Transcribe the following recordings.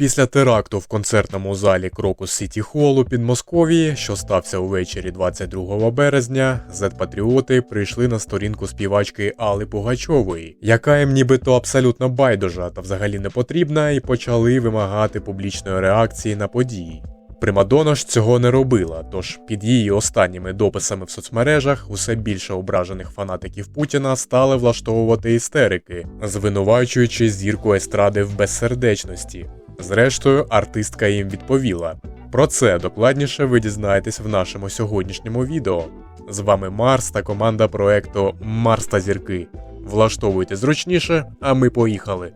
Після теракту в концертному залі Крокус Сіті Холл у Підмосков'ї, що стався увечері 22 березня, зет-патріоти прийшли на сторінку співачки Алли Пугачової, яка їм нібито абсолютно байдужа та взагалі не потрібна, і почали вимагати публічної реакції на події. Примадонна ж цього не робила, тож під її останніми дописами в соцмережах усе більше ображених фанатиків Путіна стали влаштовувати істерики, звинувачуючи зірку естради в безсердечності. Зрештою, артистка їм відповіла. Про це докладніше ви дізнаєтесь в нашому сьогоднішньому відео. З вами Марс та команда проекту Марс та зірки. Влаштовуйте зручніше, а ми поїхали.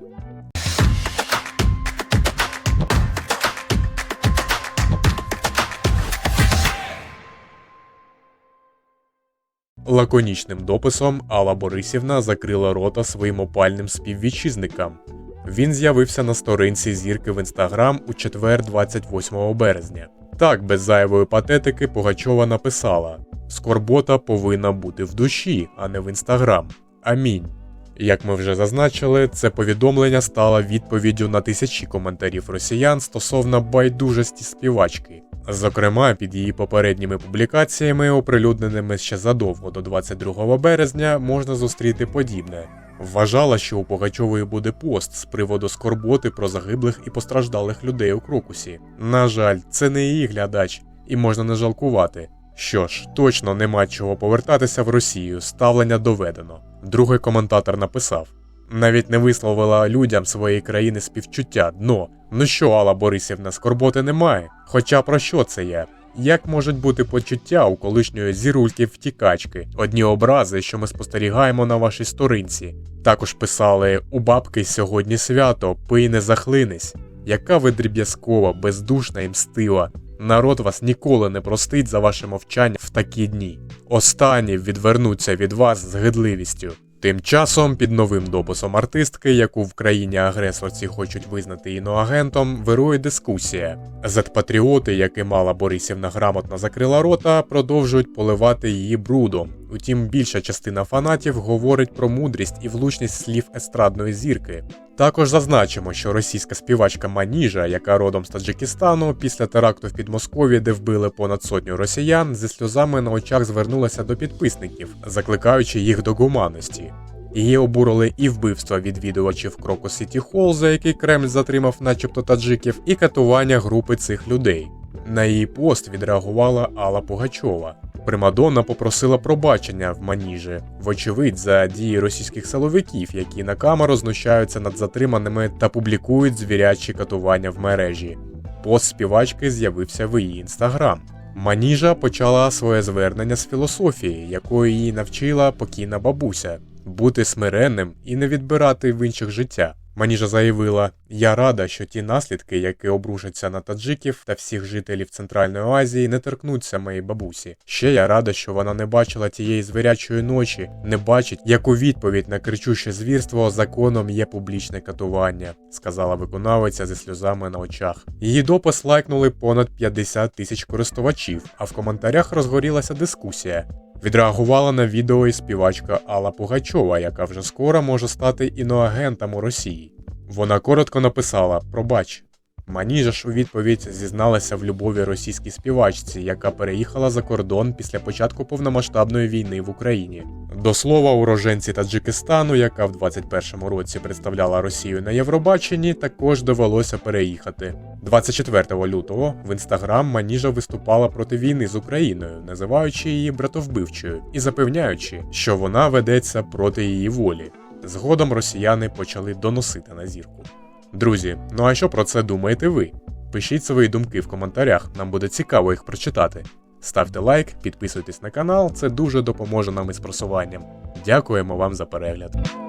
Лаконічним дописом Алла Борисівна закрила рота своїм опальним співвітчизникам. Він з'явився на сторінці зірки в інстаграм у четвер, 28 березня. Так, без зайвої патетики Пугачова написала: Скорбота повинна бути в душі, а не в інстаграм. Амінь. Як ми вже зазначили, це повідомлення стало відповіддю на тисячі коментарів росіян стосовно байдужості співачки. Зокрема, під її попередніми публікаціями, оприлюдненими ще задовго до 22 березня, можна зустріти подібне. Вважала, що у Пугачової буде пост з приводу скорботи про загиблих і постраждалих людей у Крокусі. На жаль, це не її глядач, і можна не жалкувати. Що ж, точно нема чого повертатися в Росію, ставлення доведено. Другий коментатор написав: навіть не висловила людям своєї країни співчуття дно. Ну що, Алла Борисівна, скорботи немає? Хоча про що це я? Як можуть бути почуття у колишньої зірульки втікачки, одні образи, що ми спостерігаємо на вашій сторінці? Також писали у бабки сьогодні свято, пий не захлинись. Яка ви дріб'язкова, бездушна і мстива. Народ вас ніколи не простить за ваше мовчання в такі дні. Останні відвернуться від вас з гидливістю. Тим часом під новим дописом артистки, яку в країні агресорці хочуть визнати іноагентом, вирує дискусія. Зет-патріоти, яким мала Борисівна грамотно закрила рота, продовжують поливати її брудом. Утім, більша частина фанатів говорить про мудрість і влучність слів естрадної зірки. Також зазначимо, що російська співачка Маніжа, яка родом з Таджикистану, після теракту в Підмосков'ї, де вбили понад сотню росіян, зі сльозами на очах звернулася до підписників, закликаючи їх до гуманності. Її обурили і вбивства відвідувачів Крокус Сіті Холл, за який Кремль затримав, начебто таджиків, і катування групи цих людей. На її пост відреагувала Алла Пугачова. Примадонна попросила пробачення в маніжі, вочевидь, за дії російських силовиків, які на камеру знущаються над затриманими та публікують звірячі катування в мережі. Пост співачки з'явився в її інстаграм. Маніжа почала своє звернення з філософії, якою її навчила покійна бабуся бути смиренним і не відбирати в інших життя. Маніжа заявила: Я рада, що ті наслідки, які обрушаться на таджиків та всіх жителів Центральної Азії, не торкнуться моїй бабусі. Ще я рада, що вона не бачила тієї звірячої ночі, не бачить, як у відповідь на кричуще звірство законом є публічне катування, сказала виконавиця зі сльозами на очах. Її допис лайкнули понад 50 тисяч користувачів, а в коментарях розгорілася дискусія. Відреагувала на відео і співачка Алла Пугачова, яка вже скоро може стати іноагентом у Росії. Вона коротко написала: Пробач. Маніжа ж у відповідь зізналася в любові російській співачці, яка переїхала за кордон після початку повномасштабної війни в Україні. До слова, уроженці Таджикистану, яка в 21-му році представляла Росію на Євробаченні, також довелося переїхати. 24 лютого в інстаграм Маніжа виступала проти війни з Україною, називаючи її братовбивчою і запевняючи, що вона ведеться проти її волі. Згодом росіяни почали доносити на зірку. Друзі, ну а що про це думаєте ви? Пишіть свої думки в коментарях, нам буде цікаво їх прочитати. Ставте лайк, підписуйтесь на канал, це дуже допоможе нам із просуванням. Дякуємо вам за перегляд.